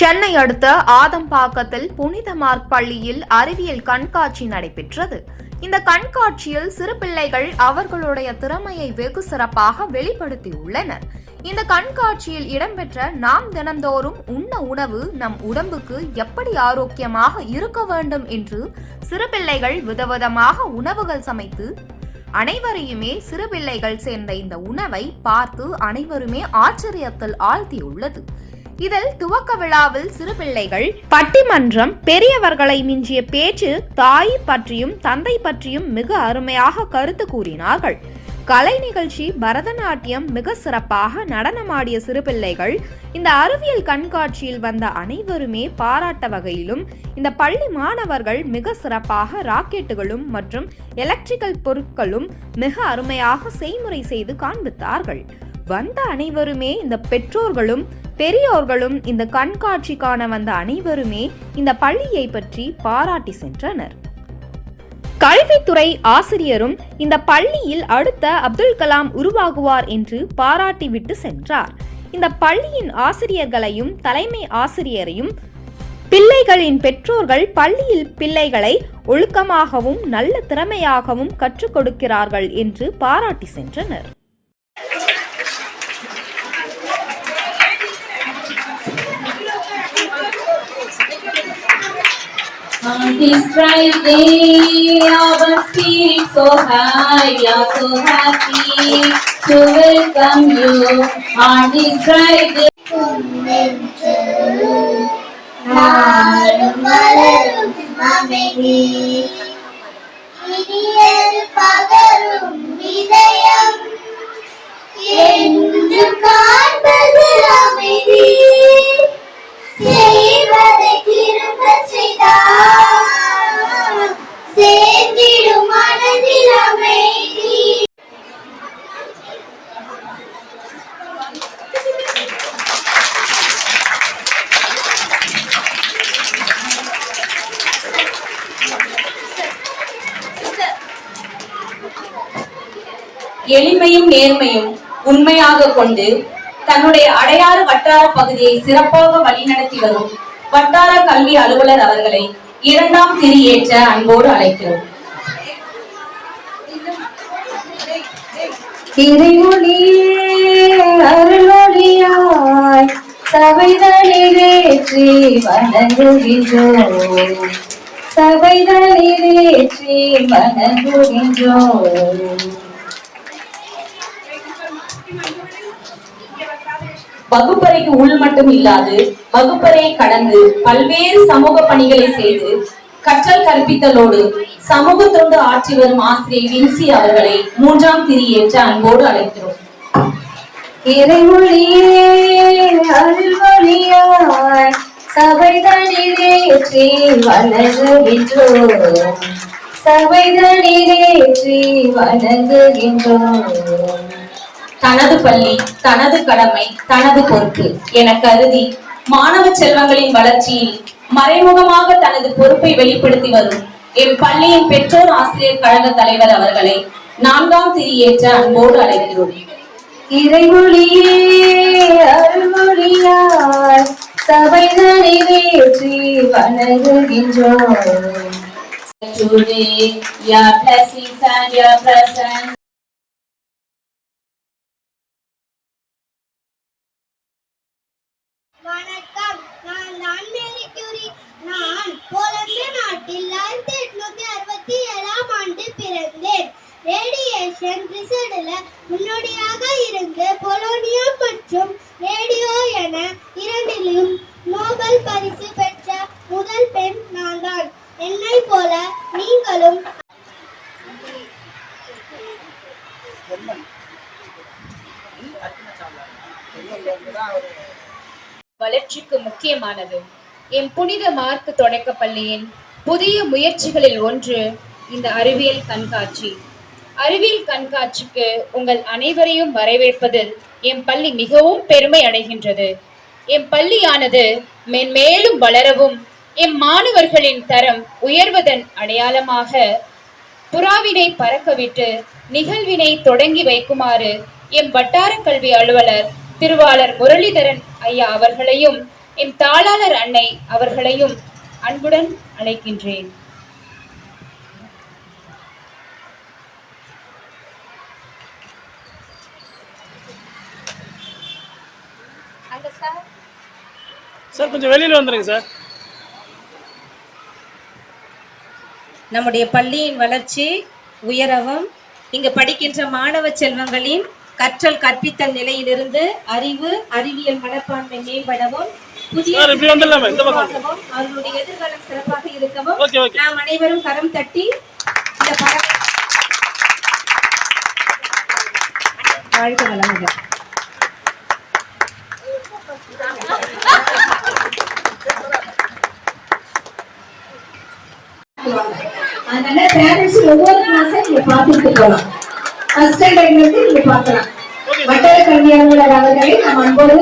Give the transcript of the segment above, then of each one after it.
சென்னை அடுத்த ஆதம்பாக்கத்தில் புனித மார்க் பள்ளியில் அறிவியல் கண்காட்சி நடைபெற்றது. இந்த கண்காட்சியில் சிறு பிள்ளைகள் அவர்களுடைய திறமையை வெகு சிறப்பாக வெளிப்படுத்தியுள்ளனர். இந்த கண்காட்சியில் இடம்பெற்ற நாம் தினந்தோறும் உண்ண உணவு நம் உடம்புக்கு எப்படி ஆரோக்கியமாக இருக்க வேண்டும் என்று சிறு பிள்ளைகள் விதவிதமாக உணவுகள் சமைத்து அனைவரையுமே சிறு பிள்ளைகள் சேர்ந்த இந்த உணவை பார்த்து அனைவருமே ஆச்சரியத்தில் ஆழ்த்தியுள்ளது. இதில் துவக்க விழாவில் சிறு பிள்ளைகள் பட்டிமன்றம் பெரியவர்களை மிஞ்சிய பேச்சு தாய் பற்றியும் தந்தை பற்றியும் மிக அருமையாக கருத்து கூறினார்கள். கலை நிகழ்ச்சி பரதநாட்டியம் மிக சிறப்பாக நடனமாடிய சிறு பிள்ளைகள் இந்த அறிவியல் கண்காட்சியில் வந்த அனைவருமே பாராட்ட வகையிலும் இந்த பள்ளி மாணவர்கள் மிக சிறப்பாக ராக்கெட்டுகளும் மற்றும் எலக்ட்ரிக்கல் பொருட்களும் மிக அருமையாக செய்முறை செய்து காண்பித்தார்கள். வந்த அனைவருமே இந்த பெற்றோர்களும் பெரியோர்களும் இந்த கண்காட்சி காண வந்த அனைவருமே இந்த பள்ளியை பற்றி பாராட்டி சென்றனர். கல்வித்துறை ஆசிரியரும் இந்த பள்ளியில் அடுத்த அப்துல் கலாம் உருவாகுவார் என்று பாராட்டிவிட்டு சென்றார். இந்த பள்ளியின் ஆசிரியர்களையும் தலைமை ஆசிரியரையும் பிள்ளைகளின் பெற்றோர்கள் பள்ளியில் பிள்ளைகளை ஒழுக்கமாகவும் நல்ல திறமையாகவும் கற்றுக் கொடுக்கிறார்கள் என்று பாராட்டி சென்றனர். On this Friday, our spirits so high, we are so happy to welcome you on this Friday. குன்றென்று நாளும் மலரும் அமைதி இனியது பகரும் இதயம் எளிமையும் நேர்மையும் உண்மையாக கொண்டு தன்னுடைய அடையாறு வட்டார பகுதியை சிறப்பாக வழிநடத்தி வரும் வட்டார கல்வி அலுவலர் அவர்களை இரண்டாம் திரி ஏற்ற அன்போடு அழைக்கிறோம். இறைமொழியே அருளொளியாய் சபைதனிலேற்றி வணங்குகின்றோம். சபைதனிலேற்றி வணங்குகின்றோம். வகுப்பறைக்கு உள் மட்டும் இல்லாது வகுப்பறையை கடந்து பல்வேறு சமூக பணிகளை செய்து கற்றல் கற்பித்தலோடு சமூகத்தோடு ஆற்றி வரும் ஆசிரியை வின்சி அவர்களை மூன்றாம் திரி ஏற்ற அன்போடு அழைக்கிறோம். இறைமொழியே அருள்மொழியாய் சபைதனிலேற்றி வணங்குகின்றோம் சபைதனிலேற்றி வணங்குகின்றோம் தனது பள்ளி தனது கடமை தனது பொறுப்பு என கருதி மாணவ செல்வங்களின் வளர்ச்சியில் மறைமுகமாக தனது பொறுப்பை வெளிப்படுத்தி வரும் எம் பள்ளியின் பெற்றோர் ஆசிரியர் கழக தலைவர் அவர்களை நான்காம் திரி ஏற்ற அன்போடு அழைக்கிறோம். இறைமொழியே அருள்மொழியாய் சபைதனிலேற்றி வணங்குகின்றோம். Today, your blessings and your presence. வணக்கம். நான் தான் மேரி கியூரி. நான் போலந்து நாட்டில் விசேடல முன்னோடியாக இருந்து பொலோனியா மற்றும் ரேடியோ என இரண்டிலும் நோபல் பரிசு பெற்ற முதல் பெண் நான் தான் என்னை போல நீங்களும் வளர்ச்சிக்கு முக்கியமானது. என் புனித மார்க் தொடக்கப் பள்ளியின் புதிய முயற்சிகளில் ஒன்று இந்த அறிவியல் கண்காட்சி. அறிவியல் கண்காட்சிக்கு உங்கள் அனைவரையும் வரவேற்பதில் என் பள்ளி மிகவும் பெருமை அடைகின்றது. என் பள்ளியானது மென்மேலும் வளரவும் எம் மாணவர்களின் தரம் உயர்வதன் அடையாளமாக புறாவினை பறக்கவிட்டு நிகழ்வினை தொடங்கி வைக்குமாறு எம் வட்டார கல்வி அலுவலர் திருவாளர் முரளிதரன் ஐயா அவர்களையும் என் தாளாளர் அன்னை அவர்களையும் அன்புடன் அழைக்கின்றேன். சார். கொஞ்சம் வெளியில் வந்துருங்க சார். நம்முடைய பள்ளியின் வளர்ச்சி உயரவும் இங்கு படிக்கின்ற மாணவ செல்வங்களின் கற்றல் கற்பித்தல் நிலையிலிருந்து அறிவு அறிவியல் மனப்பான்மை மேம்படவும் புதிய அவர்களுடைய எதிர்காலம் சிறப்பாக இருக்கவும் நாம் அனைவரும் கரம் தட்டி இந்த வாழ்க வளமுடன். அதனால பேரண்ட்ஸ் ஒவ்வொரு கிளாஸை நீங்க பார்த்துட்டு போகலாம். ஃபர்ஸ்ட் ஸ்டாண்டர்ட்ல இருந்து நீங்க பார்க்கலாம். வட்டார கல்வி அலுவலர் அவர்களை நாம் அன்போடு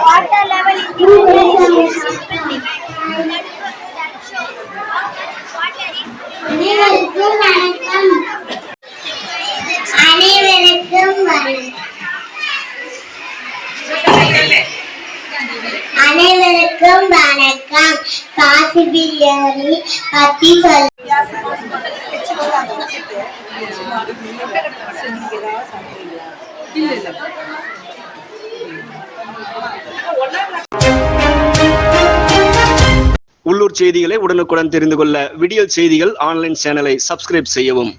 வாட்டர் லெவல் அனைவருக்கும் வணக்கம் அனைவருக்கும் வணக்கம் அனைவருக்கும் வணக்கம். காசி பிரியாணி பத்தி சொல் உள்ளூர் செய்திகளை உடனுக்குடன் தெரிந்து கொள்ள விடியல் செய்திகள் ஆன்லைன் சேனலை சப்ஸ்கிரைப் செய்யவும்.